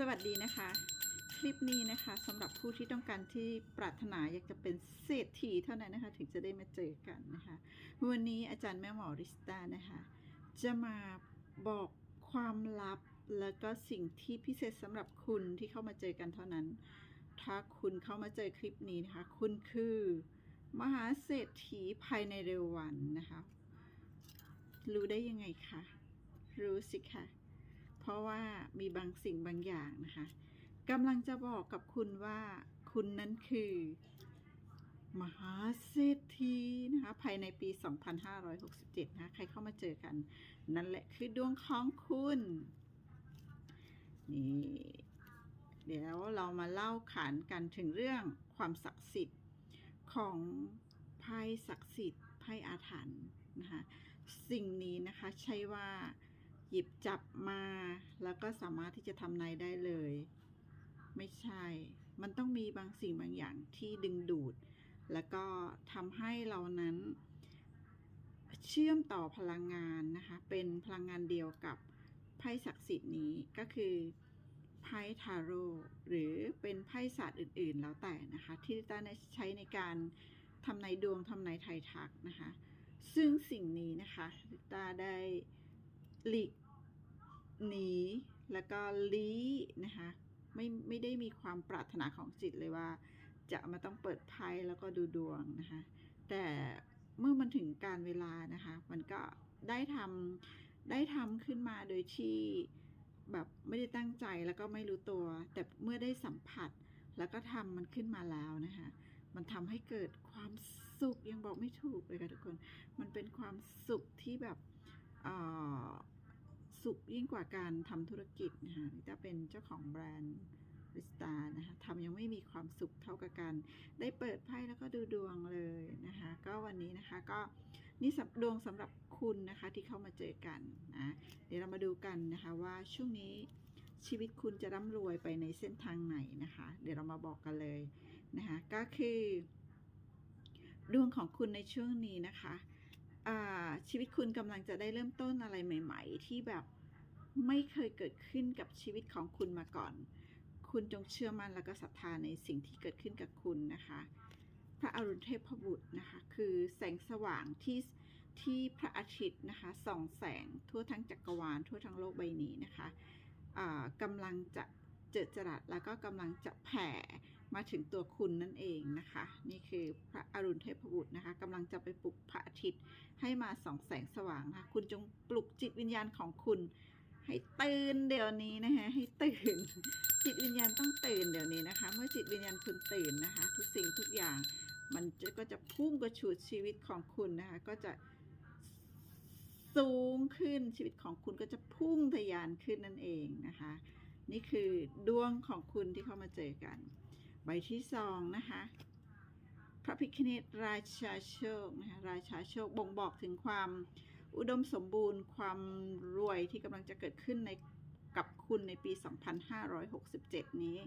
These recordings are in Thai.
สวัสดีนะคะ คลิปนี้นะคะสำหรับผู้ที่ต้องการที่ปรารถนาอยากจะเป็นเศรษฐีเท่านั้นนะคะ ถึงจะได้มาเจอกันนะคะ วันนี้อาจารย์แม่หมอริสตานะคะ จะมาบอกความลับแล้วก็สิ่งที่พิเศษสำหรับคุณที่เข้ามาเจอกันเท่านั้น ถ้าคุณเข้ามาเจอคลิปนี้นะคะ คุณคือ มหาเศรษฐีภายในเร็ววันนะคะ รู้ได้ยังไงคะรู้สิคะ เพราะว่ามีบางสิ่งบางอย่างนะคะกำลังจะบอกกับคุณว่า คุณนั้นคือ มหาเศรษฐีนะคะ ภายในปี 2567นะคะใครเข้ามาเจอกัน นั่นแหละคือดวงของคุณ นี่ เดี๋ยวเรามาเล่าขานกันถึงเรื่องความศักดิ์สิทธิ์ของไพ่ศักดิ์สิทธิ์ไพ่อาถรรพ์นะคะ สิ่งนี้นะคะใช่ว่า หยิบจับมาแล้วก็สามารถที่จะทำนายได้เลย ไม่ใช่ มันต้องมีบางสิ่งบางอย่างที่ดึงดูด แล้วก็ทำให้เรานั้น เชื่อมต่อพลังงานนะคะ เป็นพลังงานเดียวกับไพ่ศักดิ์สิทธิ์นี้ก็คือไพ่ทาโร่หรือเป็นไพ่ศาสตร์อื่น ๆ แล้วแต่นะคะ ที่ต้าใช้ในการทำนายดวงทำนายไทยทักนะคะ ซึ่งสิ่งนี้นะคะลิต้าได้ หลีกหนีแล้วก็ลี้นะคะไม่ไม่ได้มีความปรารถนาของจิตเลยว่า จะมาต้องเปิดไพ่แล้วก็ดูดวงนะคะแต่เมื่อมันถึงการเวลานะคะมันก็ได้ทำได้ทำขึ้นมาโดยที่แบบไม่ได้ตั้งใจแล้วก็ไม่รู้ตัว แต่เมื่อได้สัมผัสแล้วก็ทำมันขึ้นมาแล้วนะคะมันทำให้เกิดความสุขยังบอกไม่ถูกเลยค่ะทุกคน มันเป็นความสุขที่แบบ สุขยิ่งกว่าการทำธุรกิจนะคะลิต้าเป็นเจ้าของแบรนด์ริสตานะคะทำยังไม่มีความสุขเท่ากับการได้เปิดไพ่แล้วก็ดูดวงเลยนะคะก็วันนี้นะคะก็นี่สับดวงสำหรับคุณนะคะที่เข้ามาเจอกันนะเดี๋ยวเรามาดูกันนะคะว่าช่วงนี้ชีวิตคุณจะร่ำรวยไปในเส้นทางไหนนะคะ เดี๋ยวเรามาบอกกันเลยนะคะก็คือ ดวงของคุณในช่วงนี้นะคะ ชีวิตคุณกำลังจะได้เริ่มต้นอะไรใหม่ ๆ ที่แบบไม่เคยเกิดขึ้นกับชีวิตของคุณมาก่อน คุณจงเชื่อมั่นแล้วก็ศรัทธาในสิ่งที่เกิดขึ้นกับคุณนะคะพระอรุณเทพบุตรนะคะ คือแสงสว่างที่ที่พระอาทิตย์นะคะส่องแสงทั่วทั้งจักรวาลทั่วทั้งโลกใบนี้นะคะกำลังจะ เจิดจรัสแล้วก็กำลังจะแผ่มาถึงตัวคุณนั่นเองนะคะ นี่คือพระอรุณเทพบุตรนะคะกำลังจะไปปลุกพระอาทิตย์ให้มาส่องแสงสว่างนะคะคุณจงปลุกจิตวิญญาณของคุณ ให้ตื่นเดี๋ยวนี้นะคะให้ตื่น จิตวิญญาณต้องตื่นเดี๋ยวนี้นะคะ เมื่อจิตวิญญาณคุณตื่นนะคะ ทุกสิ่งทุกอย่างมันก็จะพุ่งกระฉูดชีวิตของคุณนะคะก็จะสูงขึ้นชีวิตของคุณก็จะพุ่งทะยานขึ้นนั่นเองนะคะ นี่คือดวงของคุณที่เข้ามาเจอกัน ใบที่สองนะคะ พระพิคเนตราชาโชคนะคะราชาโชคบ่งบอกถึงความอุดมสมบูรณ์ความรวยที่กำลังจะเกิดขึ้นในกับคุณในปี 2567 นี้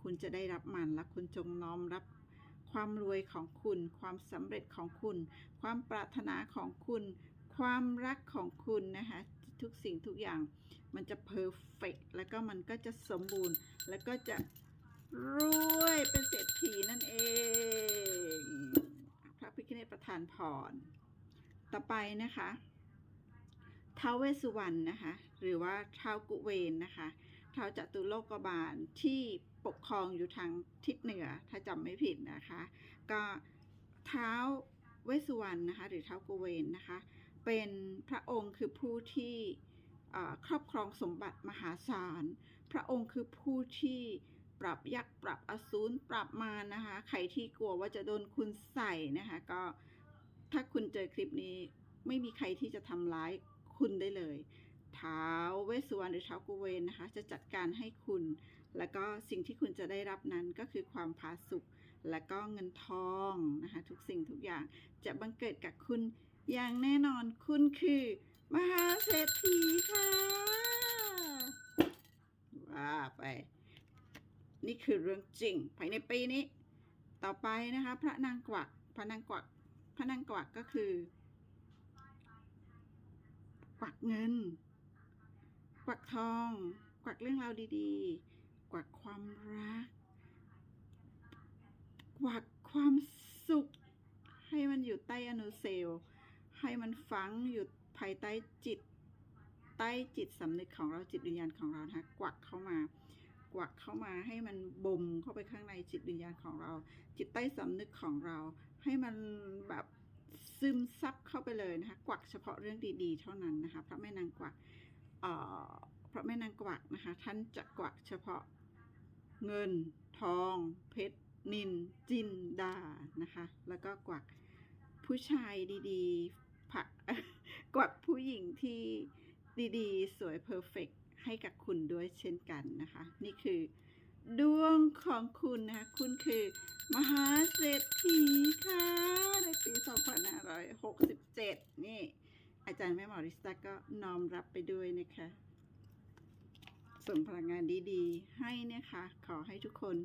คุณจะได้รับมันและคุณจงน้อมรับความรวยของคุณ ความสำเร็จของคุณ ความปรารถนาของคุณ ความรักของคุณนะคะทุกสิ่งทุกอย่าง มันจะเพอร์เฟกแล้วก็มันก็จะสมบูรณ์ แล้วก็จะรวยเป็นเศรษฐีนั่นเอง พระพิฆเนศประทานพร ต่อไปนะคะท้าวเวสุวรรณนะคะ หรือว่าท้าวกุเวนนะคะท้าวจตุโลกบาลที่ปกครองอยู่ทางทิศเหนือถ้าจำไม่ผิดนะคะ ก็เท้าเวสุวรรณนะคะ หรือเท้ากุเวนนะคะ เป็นพระองค์คือผู้ที่ ครอบครองสมบัติมหาศาล พระองค์คือผู้ที่ปรับยักษ์ปรับอสูรปรับมานะคะ ใครที่กลัวว่าจะโดนคุณใส่นะคะก็ถ้าคุณเจอคลิปนี้ไม่มีใครที่จะทำร้ายคุณได้เลยเท้าเวสสุวรรณหรือเท้ากุเวนนะคะ จะจัดการให้คุณ แล้วก็สิ่งที่คุณจะได้รับนั้นก็คือความผาสุกและก็เงินทองนะคะ ทุกสิ่งทุกอย่างจะบังเกิดกับคุณอย่างแน่นอนคุณคือ มหาเศรษฐีค่ะว่าไป นี่คือเรื่องจริงภายในปีนี้ ต่อไปนะคะ พระนางกวักพระนางกวักพระนางกวักก็คือกวักเงิน กวักทอง กวักเรื่องราวดีๆ กวักความรัก กวักความสุข ให้มันอยู่ใต้อนุเซล ให้มันฝังอยู่ ภายใต้จิต ใต้จิตสำนึกของเราจิตวิญญาณของเรานะคะกวักเข้ามา กวักเข้ามาให้มันบ่มเข้าไปข้างในจิตวิญญาณของเรา จิตใต้สำนึกของเรา ให้มันแบบซึมซับเข้าไปเลยนะคะกวักเฉพาะเรื่องดีๆ เท่านั้นนะคะพระแม่นางกวักเอ่อพระแม่นางกวักนะคะท่านจะกวักเฉพาะเงิน ทอง เพชรนิน จินดานะคะ แล้วก็กวักผู้ชายดีๆผัก กวักผู้หญิงที่ดีๆ สวยเพอร์เฟกให้กับคุณด้วยเช่นกันนะคะ นี่คือดวงของคุณนะคะ คุณคือ มหาเศรษฐีค่ะ ในปี 2567 นี่ อาจารย์แม่หมอริสตาก็น้อมรับไปด้วยนะคะ ส่งพลังงานดีๆ ให้นะคะ ขอให้ทุกคน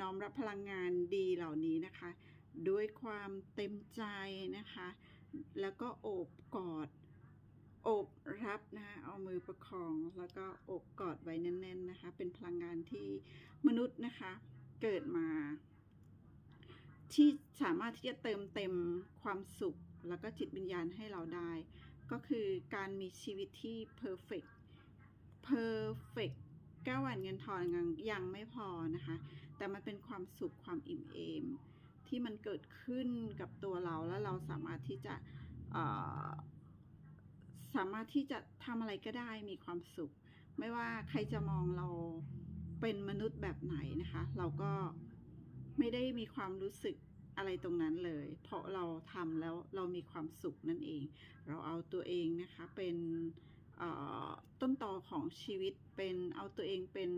น้อมรับพลังงานดีเหล่านี้นะคะ ด้วยความเต็มใจนะคะ แล้วก็โอบกอด อบรับนะคะเอามือประคองแล้วก็อบกอดไว้แน่น ๆนะคะ เป็นพลังงานที่มนุษย์นะคะ เกิดมา ที่สามารถที่จะเติมเต็มความสุข แล้วก็จิตวิญญาณให้เราได้ ก็คือการมีชีวิตที่ perfect perfect ก้าวันเงินทองยังยังไม่พอนะคะ แต่มันเป็นความสุขความอิ่มเอม ที่มันเกิดขึ้นกับตัวเราแล้วเราสามารถที่จะ สามารถที่จะทำอะไรก็ได้มีความสุข ไม่ว่าใครจะมองเราเป็นมนุษย์แบบไหนนะคะ เราก็ไม่ได้มีความรู้สึกอะไรตรงนั้นเลย เพราะเราทำแล้วเรามีความสุขนั่นเอง เราเอาตัวเองนะคะเป็นต้นตอของชีวิตเป็นเอาตัวเองเป็น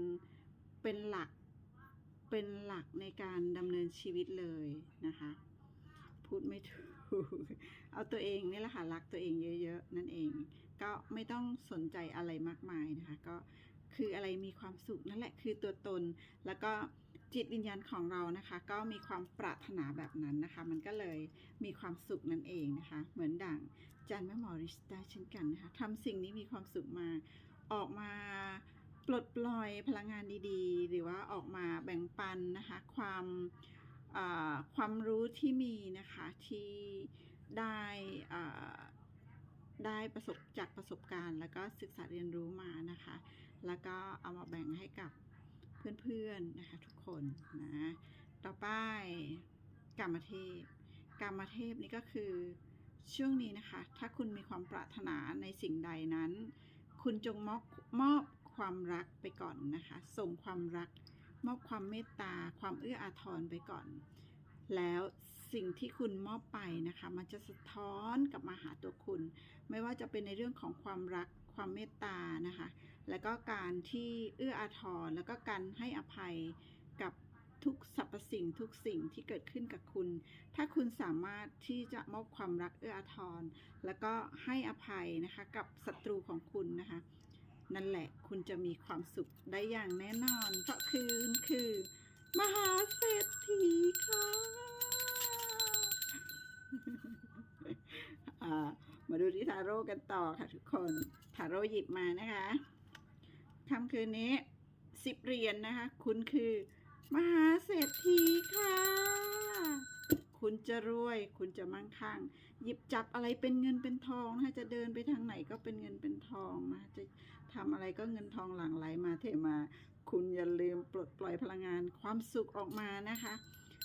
เป็นหลักเป็นหลักในการดำเนินชีวิตเลยนะคะ พูดไม่ถูก เอาตัวเองนี่แหละค่ะรักตัวเองเยอะๆนั่นเอง ก็ไม่ต้องสนใจอะไรมากมายนะคะ ก็คืออะไรมีความสุขนั่นแหละคือตัวตน แล้วก็จิตวิญญาณของเรานะคะ ก็มีความปรารถนาแบบนั้นนะคะ มันก็เลยมีความสุขนั่นเองนะคะ เหมือนดั่งจันแม่หมอริสตาเช่นกันนะคะทำสิ่งนี้มีความสุขมาออกมาปลดปล่อยพลังงานดีๆ หรือว่าออกมาแบ่งปันนะคะ ความ ความรู้ที่มีนะคะที่ได้ได้ประสบจากประสบการณ์ แล้วก็ศึกษาเรียนรู้มานะคะ แล้วก็เอามาแบ่งให้กับเพื่อนๆนะคะทุกคนนะต่อไปกรรมเทพกรรมเทพนี่ก็คือช่วงนี้นะคะ ถ้าคุณมีความปรารถนาในสิ่งใดนั้น คุณจงมอบมอบความรักไปก่อนนะคะ ส่งความรัก มอบความเมตตา ความเอื้ออาทรไปก่อน แล้วสิ่งที่คุณมอบไปนะคะ มันจะสะท้อนกลับมาหาตัวคุณ ไม่ว่าจะเป็นในเรื่องของความรักความเมตตานะคะ แล้วก็การที่เอื้ออาทร แล้วก็การให้อภัยกับทุกสรรพสิ่งทุกสิ่งที่เกิดขึ้นกับคุณ ถ้าคุณสามารถที่จะมอบความรักเอื้ออาทร แล้วก็ให้อภัยนะคะกับศัตรูของคุณนะคะ นั่นแหละคุณจะมีความสุขได้อย่างแน่นอน เพราะคืนคือ มหาเศรษฐีค่ะมาดูที่ทาโร่กันต่อค่ะทุกคนทาโร่หยิบมานะคะคำคืนนี้สิบเหรียญนะคะ คุณคือ มหาเศรษฐีค่ะ คุณจะรวย คุณจะมั่งคั่ง หยิบจับอะไรเป็นเงินเป็นทองนะคะจะเดินไปทางไหนก็เป็นเงินเป็นทองนะจะ ทำอะไรก็เงินทองหลั่งไหลมาเทมา คุณอย่าลืมปลดปล่อยพลังงานความสุขออกมานะคะ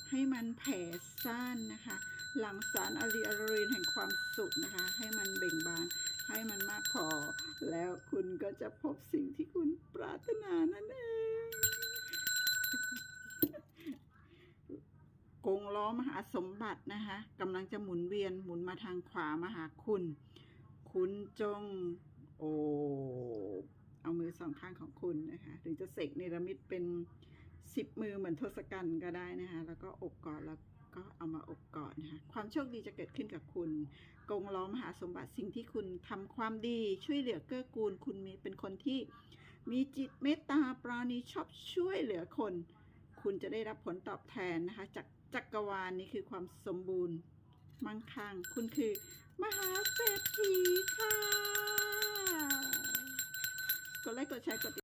ให้มันแผ่ซ่านนะคะ หลั่งสารอะดรีนาลีนแห่งความสุขนะคะ ให้มันเบ่งบานให้มันมากพอ แล้วคุณก็จะพบสิ่งที่คุณปรารถนานั่นเองกงล้อมหาสมบัตินะคะกำลังจะหมุนเวียนหมุนมาทางขวามาหาคุณ คุณจง โอเอามือสองข้างของคุณนะคะหรือจะเสกเนรมิตเป็นสิบมือเหมือนทศกัณฐ์ก็ได้นะคะแล้วก็อบกอดแล้วก็เอามาอบกอดนะคะความโชคดีจะเกิดขึ้นกับคุณ กงล้อมหาสมบัติสิ่งที่คุณทำความดีช่วยเหลือเกื้อกูล คุณมีเป็นคนที่มีจิตเมตตาปราณีชอบช่วยเหลือคน คุณจะได้รับผลตอบแทนนะคะจากจักรวาลนี้คือความสมบูรณ์มั่งคั่งคุณคือ มหาเศรษฐีค่ะ กดไลค์กดแชร์กดติด